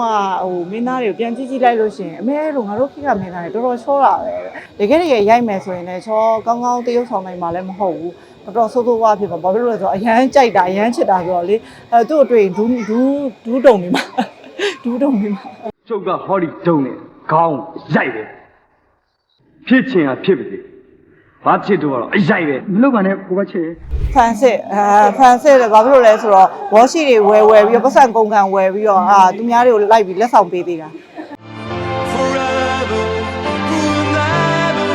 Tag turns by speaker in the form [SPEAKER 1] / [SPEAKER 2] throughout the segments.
[SPEAKER 1] ကဟိုမင်းသားတွေကိုပြန်ကြည့်ကြည့်လိုက်လို့ရှရင်အမေတို့ငါတို့ခိကမင်းသားတွေတော်တော်ချောတာပဲတကယ်တကယ်ရိုက်မယ်ဆိုရင်လည်းချောကောင်းကောင်းတရုပ်ဆောင်နိုင်မှာလည်းမဟုတ်ဘူးတော်တော်ဆိုးဆိုးဝါးဖြစ်မှာဘာဖြစ်လို့လဲဆိုတော့အရန်ကြိုက်တာအရန်ချစ်တာဆိုတော့လေအဲသူ့အတွေ့ဒူးဒူးဒူးတုံနေမှာဒူးတုံနေမှာ
[SPEAKER 2] ကျုပ်ကဟောဒီတုံးနဲ့ခေါင်းရိုက်တယ်ဖြစ်ချင်တာဖြစ်ပါစေ ဘာဖြစ်တော့ကတော့အရိုက်ပဲ
[SPEAKER 3] မလုပ်ပါနဲ့ကိုကချစ်
[SPEAKER 1] ဖန်စစ်အဲဖန်စစ်လည်းဘာဖြစ်လို့လဲဆိုတော့ဝေါ်ရှိတွေဝယ်ဝယ်ပြီးတော့ပတ်စံကုန်ကန်ဝယ်ပြီးတော့အာသူများတွေကိုလိုက်ပြီးလက်ဆောင်ပေးသေးတာ
[SPEAKER 4] forever, forever,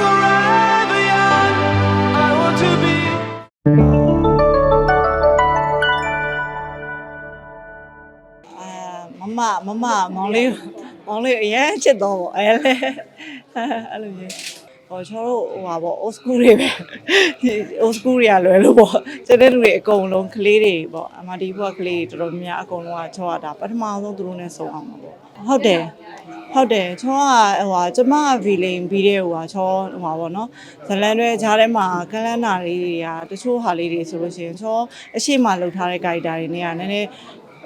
[SPEAKER 4] forever young. I want to be.
[SPEAKER 1] အဲမမမမမောင်လေးမောင်လေးအရင်ချစ်တော့ဗောအဲလေအဲ့လိုမျိုး ဟောကျွန်တော်တို့ဟိုပါဗော old school တွေပဲဒီ old school တွေကလွယ်လို့ဗောကျတဲ့လူတွေအကုန်လုံးကလေးတွေဗောအမဒီဘွားကလေးတွေတော်တော်များများအကုန်လုံးကချောရတာပထမဆုံးသူတို့နဲ့ဆုံအောင်ပါဗောဟုတ်တယ်ဟုတ်တယ်ချောကဟိုဟာကျမဗီလိန်ပြီးတဲ့ဟိုဟာချောဟိုဟာဗောနော်ဇလန်တွေဂျားထဲမှာကလန်းနာလေးတွေကတချို့ဟာလေးတွေဆိုလို့ရှိရင်ချောအရှိမလှုပ်ထားတဲ့ character တွေနဲ့ကနည်းနည်း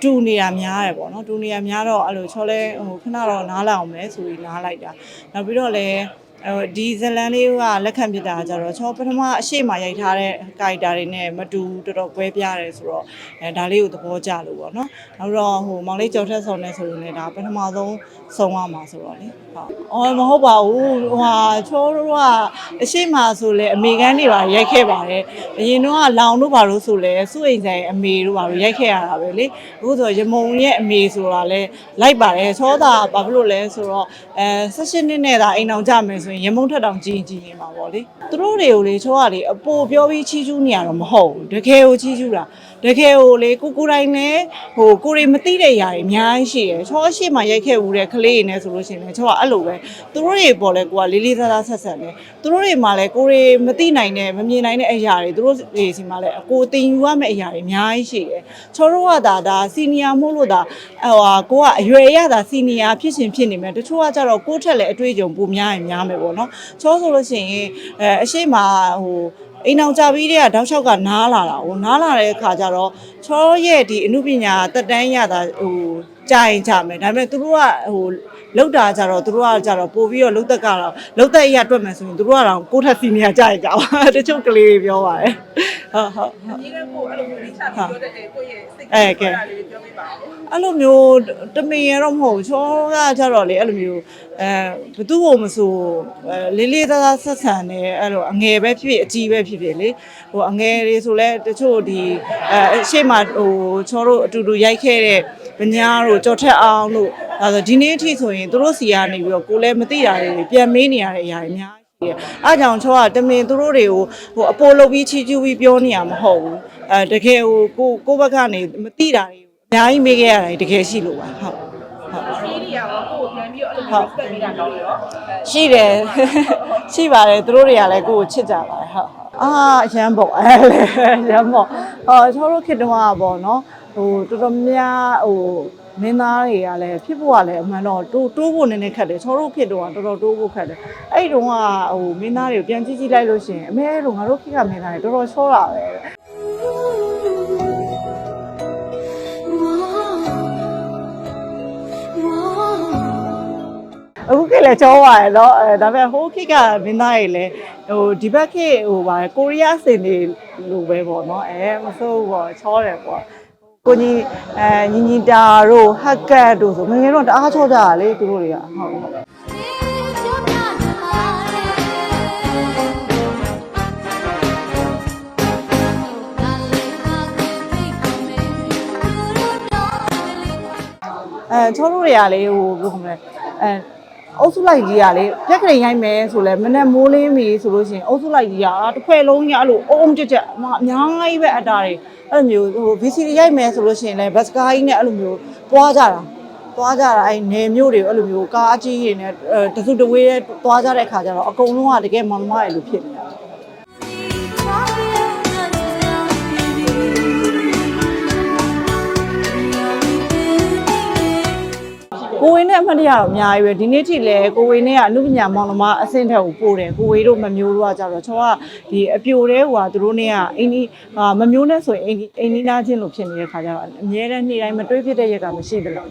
[SPEAKER 1] တူနေတာများတယ်ပေါ့နော်တူနေတာများတော့အဲ့လိုချောလဲဟိုခဏတော့နားလာအောင်မယ်ဆိုပြီးနားလိုက်တာနောက်ပြီးတော့လည်း ဟိုဒီဇလန်လေးကလက်ခံပြတာကြတော့ချောပထမအရှိမရိုက်ထားတဲ့ character တွေနဲ့မတူတော်တော်ကွဲပြားတယ်ဆိုတော့အဲဒါလေးကိုသဘောကျလို့ပေါ့နော်နောက်တော့ဟိုမောင်လေးကြော်ထက်ဆောင်နေဆိုရင်လည်းဒါပထမဆုံးဆုံးရမှာဆိုတော့လေဟုတ်အော်မဟုတ်ပါဘူးဟိုဟာချောတို့ကအရှိမဆိုလဲအမေကန်းတွေပါရိုက်ခဲ့ပါတယ်အရင်တော့ကလောင်တို့ပါလို့ဆိုလဲစုအိမ်ဆိုင်အမေတို့ပါလို့ရိုက်ခဲ့ရတာပဲလေအခုဆိုရမုံရဲ့အမေဆိုတာလဲလိုက်ပါတယ်ချောတာဘာဖြစ်လို့လဲဆိုတော့အဲ16နှစ်နဲ့သာအိမ်အောင်ကြမယ်ဆိုရင်ရမုံထက်တောင်ကြီးကြီးနေမှာပေါ့လေသူတို့တွေကိုလေချောကလေအပိုပြောပြီးချီးကျူးနေရတော့မဟုတ်ဘူးတကယ်ကိုချီးကျူးတာ တကယ်ကိုလေကိုကိုတိုင်းနဲ့ဟိုကိုရီမသိတဲ့ຢာတွေအများကြီးရှိတယ်ချောရှိမှရိုက်ခဲ့ဦးတဲ့ကလေးတွေနဲ့ဆိုလို့ရှိရင်လည်းချောကအဲ့လိုပဲသူတို့တွေပေါ်လဲကိုကလေးလေးစားစားဆက်ဆက်တယ်သူတို့တွေမှာလဲကိုရီမသိနိုင်တဲ့မမြင်နိုင်တဲ့အရာတွေသူတို့တွေစီမှာလဲအကိုတင်ယူရမယ့်အရာတွေအများကြီးရှိတယ်ချောတို့ကဒါဒါစီနီယာမို့လို့ဒါဟိုဟာကိုကအရွယ်ရတာစီနီယာဖြစ်ရှင်ဖြစ်နေမယ်တချို့ကကြတော့ကိုယ့်ထက်လည်းအတွေ့အကြုံပိုများရင်များမယ်ပေါ့နော်ချောဆိုလို့ရှိရင်အဲအရှိမဟို အိမ်အောင်ကြပြီးတဲ့ကတောက်လျှောက်ကနားလာတာဟိုနားလာတဲ့အခါကျတော့ချောရဲ့ဒီအမှုပညာတက်တန်းရတာဟိုကြာရင်ကြာမယ်ဒါပေမဲ့သူတို့ကဟို လောက်တာကြတော့သူတို့ကကြတော့ပို့ပြီးတော့လုတ်သက်ကတော့လုတ်သက်အရာတွက်မယ်ဆိုရင်သူတို့ကတော့ကိုယ့်ထက်စီနီယာကြာရင်ကြာပါတချို့ကလေးတွေပြောပါတယ်ဟုတ်ဟုတ်ဟုတ်
[SPEAKER 5] ဒီကကိုအဲ့လိုမျိုးလေးချပြီးပြောတဲ့ကိုယ့်ရဲ့စိတ်
[SPEAKER 1] အဲကဲ
[SPEAKER 5] ကလေးပြောပြပါဦး
[SPEAKER 1] အဲ့လိုမျိုးတမင်ရတော့မဟုတ်ဘူးချောကကြတော့လေအဲ့လိုမျိုးအဲဘသူ့ကိုမဆိုအဲလေးလေးသားသားဆက်ဆံနေအဲ့လိုအငယ်ပဲဖြစ်ဖြစ်အကြီးပဲဖြစ်ဖြစ်လေဟိုအငယ်တွေဆိုလဲတချို့ဒီအဲအရှိမဟိုချောတို့အတူတူရိုက်ခဲ့တဲ့ဗညာတို့ကြော်ထက်အောင်တို့ အဲဆိုဒီနေ့အထိဆိုရင်သူတို့စီကနေပြီးတော့ကိုလည်းမသိတာတွေပြန်မေးနေရတဲ့အရာတွေအများကြီးအားကြောင့်ချောကတမင်သူတို့တွေကိုဟိုအပိုလုပ်ပြီးချီကျူးပြီးပြောနေရမဟုတ်ဘူးအဲတကယ်ဟိုကိုကိုဘက်ကနေမသိတာတွေအများကြီးမေးခဲ့ရတယ်တကယ်ရှိလို့ပါဟုတ်ဟုတ်
[SPEAKER 5] ဒီနေရာကကိုယ်ပြန်ပြီးတော့အဲ့လိုမျိုးပတ်ပြီးတာကောင်းတယ်နော်
[SPEAKER 1] ရှိတယ်ရှိပါတယ်သူတို့တွေကလည်းကိုကိုချစ်ကြပါတယ်ဟုတ်အာအရန်ပေါ့အဲလေရန်ပေါ့ဟောချောတို့ခေတ္တကပေါ့နော်ဟိုတော်တော်များဟို မင်းသားတွေကလည်းဖြစ်ဖို့ကလည်းအမှန်တော့တိုးတိုးဖို့နည်းနည်းခက်တယ်ချောတို့ခေတ္တကတော်တော်တိုးဖို့ခက်တယ်အဲ့ဒီတုန်းကဟိုမင်းသားတွေကိုပြန်ကြည့်ကြည့်လိုက်လို့ရှိရင်အမေတို့ငါတို့ခေတ်ကမင်းသားတွေတော်တော်ချောတာပဲအခုခေတ်လည်းချောပါတယ်เนาะအဲဒါပေမဲ့ဟိုခေတ်ကမင်းသားတွေလည်းဟိုဒီဘက်ခေတ်ဟိုပါကိုရီးယားစင်တွေလိုပဲပေါ့เนาะအဲမဆိုးပေါ့ချောတယ်ပေါ့ ကိုကြီးအဲညီညီတာတို့ဟက်ကတ်တို့ဆိုငယ်ငယ်တော့တအားချောကြတာလေသူတို့တွေကဟုတ်ဟုတ်အဲချောတို့တွေကလေဟိုဘယ်လိုခေါ်မလဲအဲအုပ်စုလိုက်ကြီးကလေပြက်ကလေးရိုက်မယ်ဆိုလဲမနဲ့မိုးလင်းပြီဆိုလို့ရှိရင်အုပ်စုလိုက်ကြီးကတစ်ခွဲလုံးကြီးအဲ့လိုအုံးကြက်ကြက်အမအများကြီးပဲအတားတွေ အဲ့လိုမျိုးဟို VCD ရိုက်မယ်ဆိုလို့ရှိရင်လဲဘတ်စကားကြီးနဲ့အဲ့လိုမျိုးပွားကြတာပွားကြတာအဲ့နေမျိုးတွေအဲ့လိုမျိုးကားအကြီးတွေနဲ့အဲတစုတဝေးနဲ့ပွားကြတဲ့ခါကျတော့အကုန်လုံးကတကယ်မောင်မရဲ့လိုဖြစ်နေတာ ကိုဝေနဲ့အမှတ်တရတော့အများကြီးပဲဒီနေ့ထိလည်းကိုဝေနဲ့ကအမှုပညာမောင်နှမအဆင့်ထက်ကိုပို့တယ်ကိုဝေတို့မမျိုးတို့ကကြတော့ချောကဒီအပြိုတဲ့ဟိုဟာသူတို့နဲ့ကအင်းဒီဟာမမျိုးနဲ့ဆိုရင်အင်းဒီအင်းဒီနာချင်းလို့ဖြစ်နေတဲ့ခါကျတော့အများနဲ့နေ့တိုင်းမတွေးဖြစ်တဲ့ရက်ကမရှိဘူးလို့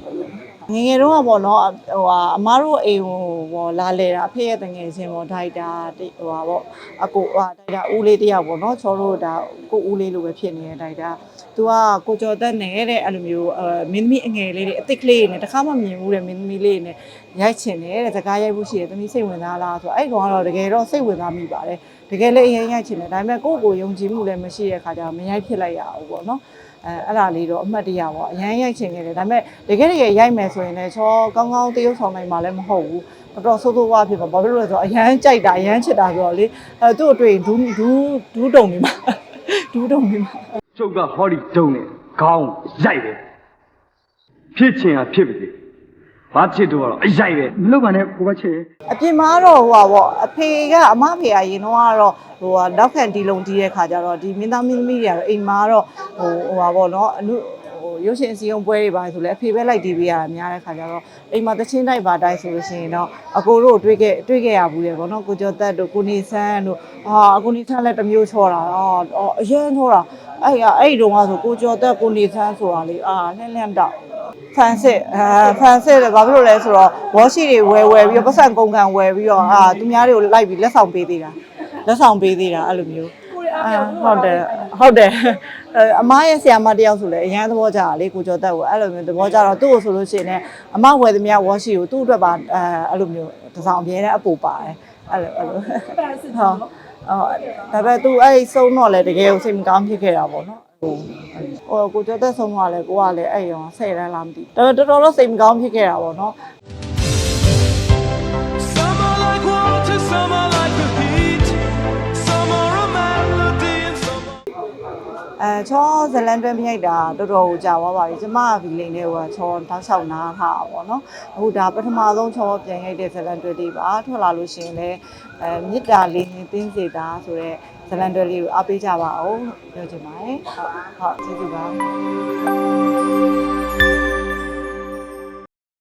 [SPEAKER 1] ငယ်ငယ်တော့ကပေါ့နော်ဟိုဟာအမားတို့အိမ်ဟိုဘောလာလေတာအဖေရဲ့တငယ်ချင်းပေါ့ဒိုက်တာဟိုဟာပေါ့အကိုဟာဒိုက်တာဦးလေးတယောက်ပေါ့နော်ချောတို့ဒါကိုဦးလေးလိုပဲဖြစ်နေတဲ့ဒိုက်တာသူကကိုကျော်သက်နေတဲ့အဲ့လိုမျိုးအဲမင်းသမီးအငယ်လေးတွေအစ်စ်ကလေးတွေနဲ့တခါမှမမြင်ဘူးတဲ့မင်းသမီးလေးတွေနဲ့ရိုက်ချင်တယ်တဲ့စကားရိုက်ဖို့ရှိတယ်သမီးစိတ်ဝင်စားလားဆိုတော့အဲ့ကောင်ကတော့တကယ်တော့စိတ်ဝင်စားမိပါတယ် တကယ်လည်းအရင်ရိုက်ချင်တယ်ဒါပေမဲ့ကိုယ့်ကိုယ်ယုံကြည်မှုလည်းမရှိတဲ့ခါကျတော့မရိုက်ဖြစ်လိုက်ရဘူးပေါ့နော်အဲအဲ့ဒါလေးတော့အမှတ်တရပေါ့အရန်ရိုက်ချင်ခဲ့တယ်ဒါပေမဲ့တကယ်တကယ်ရိုက်မယ်ဆိုရင်လည်းချောကောင်းကောင်းတရုပ်ဆောင်နိုင်မှာလည်းမဟုတ်ဘူးတော်တော်ဆိုးဆိုးဝါးဖြစ်ပါဘာဖြစ်လို့လဲဆိုတော့အရန်ကြိုက်တာအရန်ချစ်တာဆိုတော့လေအဲသူ့အတွေ့ဒူးဒူးဒူးတုံနေမှာဒူးတုံနေမှာ
[SPEAKER 2] ကျုပ်ကဟောဒီတုံးနဲ့ခေါင်းရိုက်တယ်ဖြစ်ချင်တာဖြစ်ပါစေ ဘာချစ်တော့ကတော့အရိုက်ပဲမလုပ်ပါနဲ့ကိုကချစ်
[SPEAKER 1] အပြင်မှာတော့ဟိုပါပေါ့အဖေကအမဖေကရင်တော့ကတော့ဟိုဟာနောက်ခံဒီလုံတီးတဲ့ခါကျတော့ဒီမင်းသားမင်းသမီးတွေကတော့အိမ်မှာတော့ဟိုဟိုပါပေါ့နော်အနုဟိုရုပ်ရှင်အစည်းအဝေးပွဲတွေပါဆိုလဲအဖေပဲလိုက်တီးပေးရတာများတဲ့ခါကျတော့အိမ်မှာတချင်းတိုက်ပါတိုက်ဆိုလို့ရှိရင်တော့အကိုတို့တွေ့ခဲ့တွေ့ခဲ့ရဘူးလေပေါ့နော်ကိုကျော်သက်တို့ကိုနေဆန်းတို့ဟာအကိုနေဆန်းလည်းတစ်မျိုးချောတာအော်အော်အရင်ချောတာအဲ့ရအဲ့ဒီတုန်းကဆိုကိုကျော်သက်ကိုနေဆန်းဆိုတာလေအာလှမ်းလှမ်းတော့ ဖန်စစ်အဲဖန်စစ်တယ်ဘာဖြစ်လို့လဲဆိုတော့ဝါရှိတွေဝယ်ဝယ်ပြီးတော့ပတ်စံကုန်ကန်ဝယ်ပြီးတော့အာသူများတွေကိုလိုက်ပြီးလက်ဆောင်ပေးသေးတာလက်ဆောင်ပေးသေးတာအဲ့လိုမျိုးအာဟုတ်တယ်ဟုတ်တယ်အဲအမရဲ့ဆရာမတယောက်ဆိုလဲအရန်သဘောကျတာလေကိုကျော်တက်ကိုအဲ့လိုမျိုးသဘောကျတော့သူ့ကိုဆိုလို့ရှိရင်လည်းအမဝယ်သမျှဝါရှိကိုသူ့အတွက်ပါအဲအဲ့လိုမျိုးတစ်ဆောင်အမြဲတမ်းအပူပါတယ်အဲ့လိုအဲ့လိုဟုတ်ဟုတ်ဒါပေမဲ့ तू အဲ့ဆုံးတော့လေတကယ်ကိုစိတ်မကောင်းဖြစ်ခဲ့တာပေါ့နော် ဟိုဟိုကိုကျော်တက်ဆုံးသွားလဲကိုကလည်းအဲ့ရောဆယ်တန်းလားမသိဘူးတော်တော်တော်စိတ်မကောင်းဖြစ်ခဲ့တာပေါ့နော်
[SPEAKER 4] Some are like water, some are like the heat. Some are a melody and some are.
[SPEAKER 1] အဲချောဇလန်တွဲမရိုက်တာတော်တော်ကိုကြာသွားပါပြီကျမကဗီလိန်တွေကချောတောက်လျှောက်နားထားတာပေါ့နော်အခုဒါပထမဆုံးချောပြန်ရိုက်တဲ့ဇလန်တွဲလေးပါထွက်လာလို့ရှိရင်လည်းအဲမေတ္တာလေးနဲ့တင်းစေတာဆိုတော့ ဇလန်တွဲလေးကိုအားပေးကြပါအောင်ပြောချင်ပါတယ်ဟုတ်ဟုတ်ကျေးဇူးပါ